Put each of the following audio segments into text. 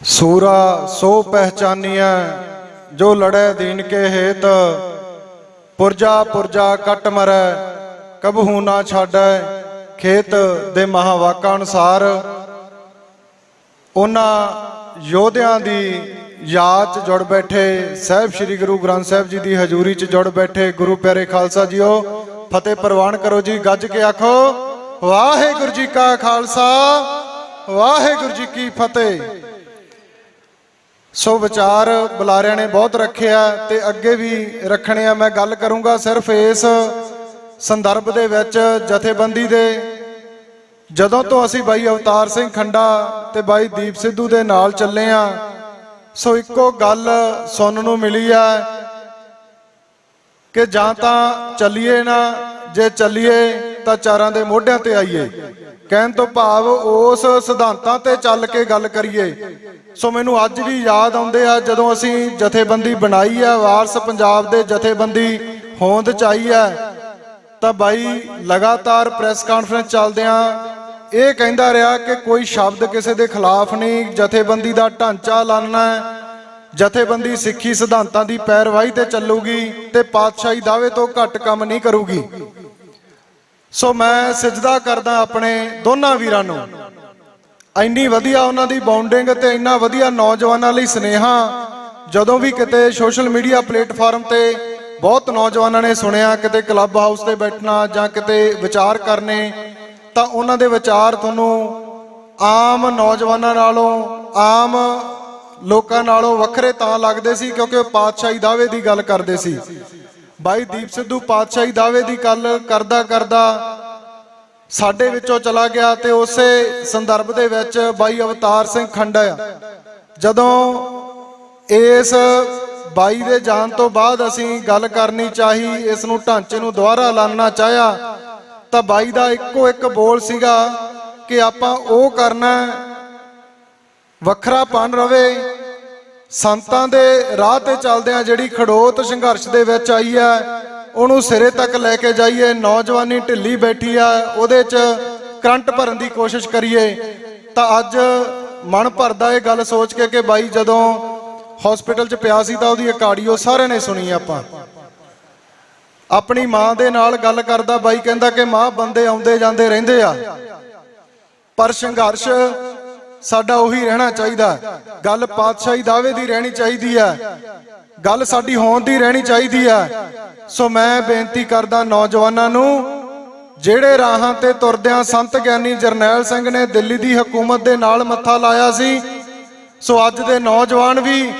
ਸੂਰਾ ਸੋ ਪਹਿਚਾਨੀਐ, ਜੋ ਲੜੈ ਦੀਨ ਕੇ ਹੇਤ। ਪੁਰਜਾ ਪੁਰਜਾ ਕੱਟ ਮਰੈ, ਕਬਹੂ ਨਾ ਛਾੜੈ ਖੇਤ ਦੇ ਮਹਾਵਾਕਾਂ ਅਨੁਸਾਰ। ਉਹਨਾਂ ਯੋਧਿਆਂ ਦੀ ਯਾਦ 'ਚ ਜੁੜ ਬੈਠੇ, ਸਹਿਬ ਸ੍ਰੀ ਗੁਰੂ ਗ੍ਰੰਥ ਸਾਹਿਬ ਜੀ ਦੀ ਹਜ਼ੂਰੀ 'ਚ ਜੁੜ ਬੈਠੇ। ਗੁਰੂ ਪਿਆਰੇ ਖਾਲਸਾ ਜੀਓ, ਫਤਿਹ ਪ੍ਰਵਾਨ ਕਰੋ ਜੀ, ਗੱਜ ਕੇ ਆਖੋ, ਵਾਹਿਗੁਰੂ ਜੀ ਕਾ ਖਾਲਸਾ, ਵਾਹਿਗੁਰੂ ਜੀ ਕੀ ਫਤਿਹ। ਸੋ ਵਿਚਾਰ ਬੁਲਾਰਿਆਂ ਨੇ ਬਹੁਤ ਰੱਖਿਆ ਤੇ ਅੱਗੇ ਵੀ ਰੱਖਣੇ ਆ। ਮੈਂ ਗੱਲ ਕਰੂੰਗਾ ਸਿਰਫ ਇਸ ਸੰਦਰਭ ਦੇ ਵਿੱਚ ਜਥੇਬੰਦੀ ਦੇ। ਜਦੋਂ ਤੋਂ ਅਸੀਂ ਬਾਈ ਅਵਤਾਰ ਸਿੰਘ ਖੰਡਾ ਤੇ ਬਾਈ ਦੀਪ ਸਿੱਧੂ ਦੇ ਨਾਲ ਚੱਲੇ ਆ, ਸੋ ਇੱਕੋ ਗੱਲ ਸੁਣਨ ਨੂੰ ਮਿਲੀ ਆ ਕਿ ਜਾਂ ਤਾਂ ਚੱਲੀਏ ਨਾ, ਜੇ ਚੱਲੀਏ ਤਾਂ ਚਾਰਾਂ ਦੇ ਮੋਢਿਆਂ ਤੇ ਆਈਏ। ਕਹਿਣ ਤੋਂ ਭਾਵ ਉਸ ਸਿਧਾਂਤਾਂ ਤੇ ਚੱਲ ਕੇ ਗੱਲ ਕਰੀਏ। ਸੋ ਮੈਨੂੰ ਅੱਜ ਵੀ ਯਾਦ ਆਉਂਦੇ ਆ ਜਦੋਂ ਅਸੀਂ ਜਥੇਬੰਦੀ ਬਣਾਈ ਆ, ਵਾਰਸ ਪੰਜਾਬ ਦੇ ਜਥੇਬੰਦੀ ਹੋਂਦ ਚ ਆਈ ਆ। ਤਾਂ ਬਾਈ, ਲਗਾਤਾਰ ਪ੍ਰੈਸ ਕਾਨਫਰੰਸ ਚੱਲਦਿਆਂ ਇਹ ਕਹਿੰਦਾ ਰਿਹਾ ਕਿ ਕੋਈ ਸ਼ਬਦ ਕਿਸੇ ਦੇ ਖਿਲਾਫ ਨਹੀਂ, ਜਥੇਬੰਦੀ ਦਾ ਢਾਂਚਾ ਲਾਨਣਾ ਜਥੇਬੰਦੀ ਸਿੱਖੀ ਸਿਧਾਂਤਾਂ ਦੀ ਪੈਰਵਾਈ ਤੇ ਚੱਲੂਗੀ ਤੇ ਪਾਤਸ਼ਾਹੀ ਦਾਅਵੇ ਤੋਂ ਘੱਟ ਕੰਮ ਨਹੀਂ ਕਰੂਗੀ। ਸੋ ਮੈਂ ਸਜਦਾ ਕਰਦਾ ਆਪਣੇ ਦੋਨਾਂ ਵੀਰਾਂ ਨੂੰ। ਇੰਨੀ ਵਧੀਆ ਉਹਨਾਂ ਦੀ ਬਾਉਂਡਿੰਗ ਤੇ ਇੰਨਾ ਵਧੀਆ ਨੌਜਵਾਨਾਂ ਲਈ ਸਨੇਹਾ। ਜਦੋਂ ਵੀ ਕਿਤੇ ਸੋਸ਼ਲ ਮੀਡੀਆ ਪਲੇਟਫਾਰਮ ਤੇ ਬਹੁਤ ਨੌਜਵਾਨਾਂ ਨੇ ਸੁਣਿਆ, ਕਿਤੇ ਕਲੱਬ ਹਾਊਸ ਤੇ ਬੈਠਣਾ ਜਾਂ ਕਿਤੇ ਵਿਚਾਰ ਕਰਨੇ, ਤਾਂ ਉਹਨਾਂ ਦੇ ਵਿਚਾਰ ਤੁਹਾਨੂੰ ਆਮ ਨੌਜਵਾਨਾਂ ਨਾਲੋਂ, ਆਮ ਲੋਕਾਂ ਨਾਲੋਂ ਵੱਖਰੇ ਤਾਂ ਲੱਗਦੇ ਸੀ ਕਿਉਂਕਿ ਉਹ ਪਾਤਸ਼ਾਹੀ ਦਾਅਵੇ ਦੀ ਗੱਲ ਕਰਦੇ ਸੀ। ਬਾਈ ਦੀਪ ਸਿੱਧੂ ਪਾਤਸ਼ਾਹੀ ਦਾਅਵੇ ਦੀ ਗੱਲ ਕਰਦਾ ਕਰਦਾ ਸਾਡੇ ਵਿੱਚੋਂ ਚਲਾ ਗਿਆ ਤੇ ਉਸੇ ਸੰਦਰਭ ਦੇ ਵਿੱਚ ਬਾਈ ਅਵਤਾਰ ਸਿੰਘ ਖੰਡਾ ਜਦੋਂ ਇਸ ਬਾਈ ਦੇ ਜਾਣ ਤੋਂ ਬਾਅਦ ਅਸੀਂ ਗੱਲ ਕਰਨੀ ਚਾਹੀ ਇਸ ਨੂੰ ਢਾਂਚੇ ਨੂੰ ਦੁਬਾਰਾ ਲਾਨਣਾ ਚਾਹਿਆ ਤਾਂ ਬਾਈ ਦਾ ਇੱਕੋ ਇੱਕ ਬੋਲ ਸੀਗਾ ਕਿ ਆਪਾਂ ਉਹ ਕਰਨਾ ਹੈ, ਵੱਖਰਾ ਪਨ ਰਵੇ। ਸੰਤਾਂ ਦੇ ਰਾਹ ਤੇ ਚੱਲਦਿਆਂ ਜਿਹੜੀ ਖੜੋਤ ਸੰਘਰਸ਼ ਦੇ ਵਿੱਚ ਆਈ ਹੈ ਉਹਨੂੰ ਸਿਰੇ ਤੱਕ ਲੈ ਕੇ ਜਾਈਏ। ਨੌਜਵਾਨੀ ਢਿੱਲੀ ਬੈਠੀ ਆ, ਉਹਦੇ 'ਚ ਕਰੰਟ ਭਰਨ ਦੀ ਕੋਸ਼ਿਸ਼ ਕਰੀਏ। ਤਾਂ ਅੱਜ ਮਨ ਭਰਦਾ ਇਹ ਗੱਲ ਸੋਚ ਕੇ ਕਿ ਬਾਈ ਜਦੋਂ ਹਸਪੀਟਲ 'ਚ ਪਿਆ ਸੀ ਤਾਂ ਉਹਦੀ ਅਕਾਡੀਓ ਸਾਰਿਆਂ ਨੇ ਸੁਣੀ ਆਪਾਂ। ਆਪਣੀ ਮਾਂ ਦੇ ਨਾਲ ਗੱਲ ਕਰਦਾ ਬਾਈ ਕਹਿੰਦਾ ਕਿ ਮਾਂ ਬੰਦੇ ਆਉਂਦੇ ਜਾਂਦੇ ਰਹਿੰਦੇ ਆ। ਪਰ ਸੰਘਰਸ਼ ਸਾਡਾ ਉਹੀ ਰਹਿਣਾ ਚਾਹੀਦਾ। ਗੱਲ ਪਾਤਸ਼ਾਹੀ ਦਾਅਵੇ ਦੀ ਰਹਿਣੀ ਚਾਹੀਦੀ ਹੈ ਗੱਲ ਸਾਡੀ ਹੋਂਦ ਦੀ ਰਹਿਣੀ ਚਾਹੀਦੀ ਹੈ ਸੋ ਮੈਂ ਬੇਨਤੀ ਕਰਦਾ ਨੌਜਵਾਨਾਂ ਨੂੰ, ਜਿਹੜੇ ਰਾਹਾਂ ਤੇ ਤੁਰਦਿਆਂ ਸੰਤ ਗਿਆਨੀ ਜਰਨੈਲ ਸਿੰਘ ਨੇ ਦਿੱਲੀ ਦੀ ਹਕੂਮਤ ਦੇ ਨਾਲ ਮੱਥਾ ਲਾਇਆ ਸੀ, ਸੋ ਅੱਜ ਦੇ ਨੌਜਵਾਨ ਵੀ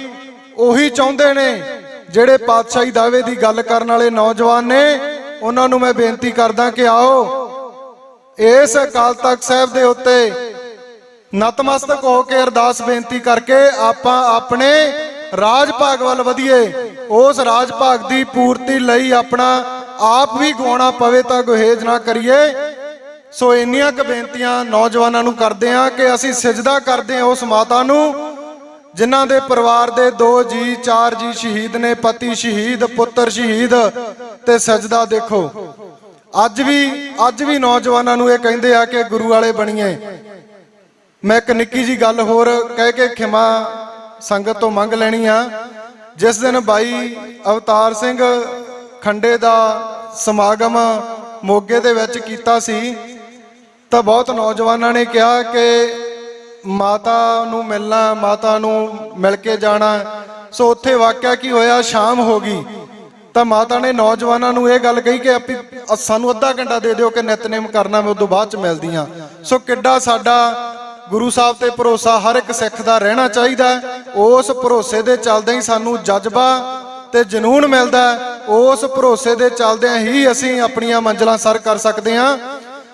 ਉਹੀ ਚਾਹੁੰਦੇ ਨੇ, ਜਿਹੜੇ ਪਾਤਸ਼ਾਹੀ ਦਾਅਵੇ ਦੀ ਗੱਲ ਕਰਨ ਵਾਲੇ ਨੌਜਵਾਨ ਨੇ, ਉਹਨਾਂ ਨੂੰ ਮੈਂ ਬੇਨਤੀ ਕਰਦਾ ਕਿ ਆਓ, ਇਸ ਅਕਾਲ ਤਖਤ ਸਾਹਿਬ ਦੇ ਉੱਤੇ ਨਤਮਸਤਕ ਹੋ ਕੇ ਅਰਦਾਸ ਬੇਨਤੀ ਕਰਕੇ ਆਪਾਂ ਆਪਣੇ ਰਾਜ ਭਾਗ ਵੱਲ ਵਧੀਏ। ਉਸ ਰਾਜ ਭਾਗ ਦੀ ਪੂਰਤੀ ਲਈ ਆਪਣਾ ਆਪ ਵੀ ਗਵਾਉਣਾ ਪਵੇ ਤਾਂ ਗੁਹੇਜ ਨਾ ਕਰੀਏ। ਸੋ ਇੰਨੀਆਂ ਕੁ ਬੇਨਤੀਆਂ ਨੌਜਵਾਨਾਂ ਨੂੰ ਕਰਦੇ ਆ ਕਿ ਅਸੀਂ ਸਜਦਾ ਕਰਦੇ ਆ ਉਸ ਮਾਤਾ ਨੂੰ, ਜਿਨ੍ਹਾਂ ਦੇ ਪਰਿਵਾਰ ਦੇ ਦੋ ਜੀ, ਚਾਰ ਜੀ ਸ਼ਹੀਦ ਨੇ, ਪਤੀ ਸ਼ਹੀਦ, ਪੁੱਤਰ ਸ਼ਹੀਦ ਤੇ ਸਜਦਾ ਦੇਖੋ। ਅੱਜ ਵੀ ਅੱਜ ਵੀ ਨੌਜਵਾਨਾਂ ਨੂੰ ਇਹ ਕਹਿੰਦੇ ਆ ਕਿ ਗੁਰੂ ਵਾਲੇ ਬਣੀਏ। ਮੈਂ ਇੱਕ ਨਿੱਕੀ ਜੀ ਗੱਲ ਹੋਰ ਕਹਿ ਕੇ ਖਿਮਾ ਸੰਗਤ ਤੋਂ ਮੰਗ ਲੈਣੀ ਆ। ਜਿਸ ਦਿਨ ਬਾਈ ਅਵਤਾਰ ਸਿੰਘ ਖੰਡੇ ਦਾ ਸਮਾਗਮ ਮੋਗੇ ਦੇ ਵਿੱਚ ਕੀਤਾ ਸੀ, ਤਾਂ ਬਹੁਤ ਨੌਜਵਾਨਾਂ ਨੇ ਕਿਹਾ ਕਿ ਮਾਤਾ ਨੂੰ ਮਿਲਣਾ, ਮਾਤਾ ਨੂੰ ਮਿਲ ਕੇ ਜਾਣਾ। ਸੋ ਉੱਥੇ ਵਾਕਿਆ ਕੀ ਹੋਇਆ, ਸ਼ਾਮ ਹੋ ਗਈ। ਤਾਂ ਮਾਤਾ ਨੇ ਨੌਜਵਾਨਾਂ ਨੂੰ ਇਹ ਗੱਲ ਕਹੀ ਕਿ ਆਪੀ ਸਾਨੂੰ ਅੱਧਾ ਘੰਟਾ ਦੇ ਦਿਓ ਕਿ ਨਿਤਨੇਮ ਕਰਨਾ ਮੈਂ ਉਦੋਂ ਬਾਅਦ ਚ ਮਿਲਦੀ ਮਿਲਦੀਆਂ ਸੋ ਕਿੱਡਾ ਸਾਡਾ ਗੁਰੂ ਸਾਹਿਬ ਤੇ ਭਰੋਸਾ ਹਰ ਇੱਕ ਸਿੱਖ ਦਾ ਰਹਿਣਾ ਚਾਹੀਦਾ ਉਸ ਭਰੋਸੇ ਦੇ ਚੱਲਦੇ ਹੀ ਸਾਨੂੰ ਜਜ਼ਬਾ ਤੇ ਜਨੂਨ ਮਿਲਦਾ ਉਸ ਭਰੋਸੇ ਦੇ ਚੱਲਦਿਆਂ ਹੀ ਅਸੀਂ ਆਪਣੀਆਂ ਮੰਜ਼ਲਾਂ ਸਰ ਕਰ ਸਕਦੇ ਹਾਂ।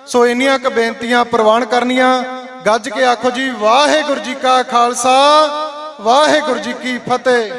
ਸੋ ਇੰਨੀਆਂ ਕੁ ਬੇਨਤੀਆਂ ਪ੍ਰਵਾਨ ਕਰਨੀਆਂ। ਗੱਜ ਕੇ ਆਖੋ ਜੀ, ਵਾਹਿਗੁਰੂ ਜੀ ਕਾ ਖਾਲਸਾ, ਵਾਹਿਗੁਰੂ ਜੀ ਕੀ ਫਤਿਹ।